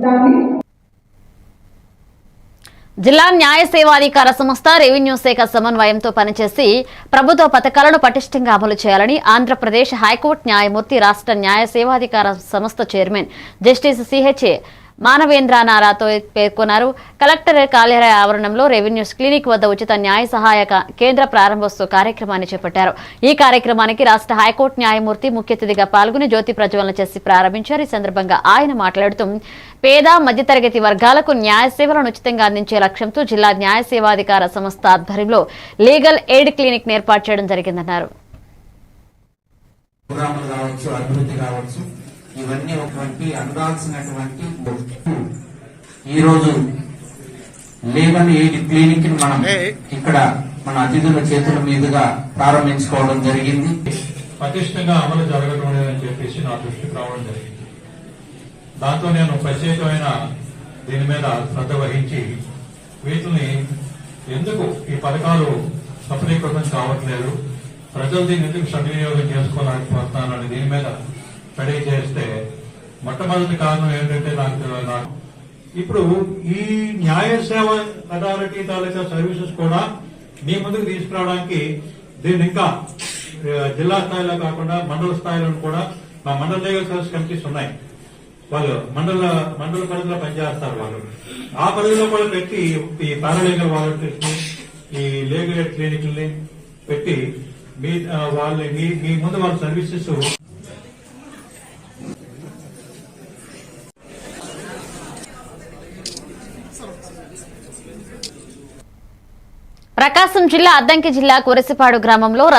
దాన్ని జిల్లా న్యాయ సేవాధికార సంస్థ రెవెన్యూ శాఖ సమన్వయంతో పనిచేసి ప్రభుత్వ పథకాలను పటిష్టంగా అమలు చేయాలని ఆంధ్రప్రదేశ్ హైకోర్టు న్యాయమూర్తి రాష్ట్ర న్యాయ సేవాధికార సంస్థ చైర్మన్ జస్టిస్ సిహెచ్ఏ మానవేంద్ర నారాతో పేర్కొన్నారు. కలెక్టర్ కార్యాలయ ఆవరణంలో రెవెన్యూస్ క్లినిక్ వద్ద ఉచిత న్యాయ సహాయక కేంద్ర ప్రారంభోత్సవ కార్యక్రమాన్ని చేపట్టారు. ఈ కార్యక్రమానికి రాష్ట్ర హైకోర్టు న్యాయమూర్తి ముఖ్య అతిథిగా పాల్గొని జ్యోతి ప్రజ్వలన చేసి ప్రారంభించారు. ఈ సందర్భంగా ఆయన మాట్లాడుతూ పేద మధ్యతరగతి వర్గాలకు న్యాయ సేవలను ఉచితంగా అందించే లక్ష్యంతో జిల్లా న్యాయ సేవాధికార సంస్థ ఆధ్వర్యంలో లీగల్ ఎయిడ్ క్లినిక్ ఏర్పాటు చేయడం జరిగిందన్నారు. ఇవన్నీ ఒకటి అందాల్సినటువంటి ఈ రోజు లీగల్ ఎయిడ్ క్లినిక్ని మనం ఇక్కడ మన అతిథుల చేతుల మీదుగా ప్రారంభించుకోవడం జరిగింది. పటిష్టంగా అమలు జరగడం లేదని చెప్పేసి నా దృష్టికి రావడం జరిగింది. దాంతో నేను ప్రత్యేకమైన దీని మీద శ్రద్ధ వహించి వీటిని ఎందుకు ఈ పథకాలు సఫలీకృతం కావట్లేదు? ప్రజలు దీన్ని ఎందుకు సద్వినియోగం చేసుకోలేకపోతున్నారని దీని మీద స్టడీ చేస్తే మొట్టమొదటి కారణం ఏంటంటే నాకు నాకు ఇప్పుడు ఈ న్యాయ సేవ అథారిటీ తాలూకా సర్వీసెస్ కూడా మీ ముందుకు తీసుకురావడానికి దీన్ని ఇంకా జిల్లా స్థాయిలో కాకుండా మండల స్థాయిలో కూడా మా మండల లీగల్ సర్వీస్ కమిటీస్ ఉన్నాయి. వాళ్ళు మండల మండల పరిధిలో పనిచేస్తారు వాళ్ళు. ఆ పరిధిలో కూడా పెట్టి ఈ పారాలీగల్ వాలంటీర్స్ని ఈ లీగల్ ఎయిడ్ క్లినిక్ని పెట్టి మీ వాళ్ళ వాళ్ళని మీ మీ ముందు వాళ్ళ సర్వీసెస్ ప్రకాశం జిల్లా అద్దంకి జిల్లా కురసిపాడు గ్రామంలో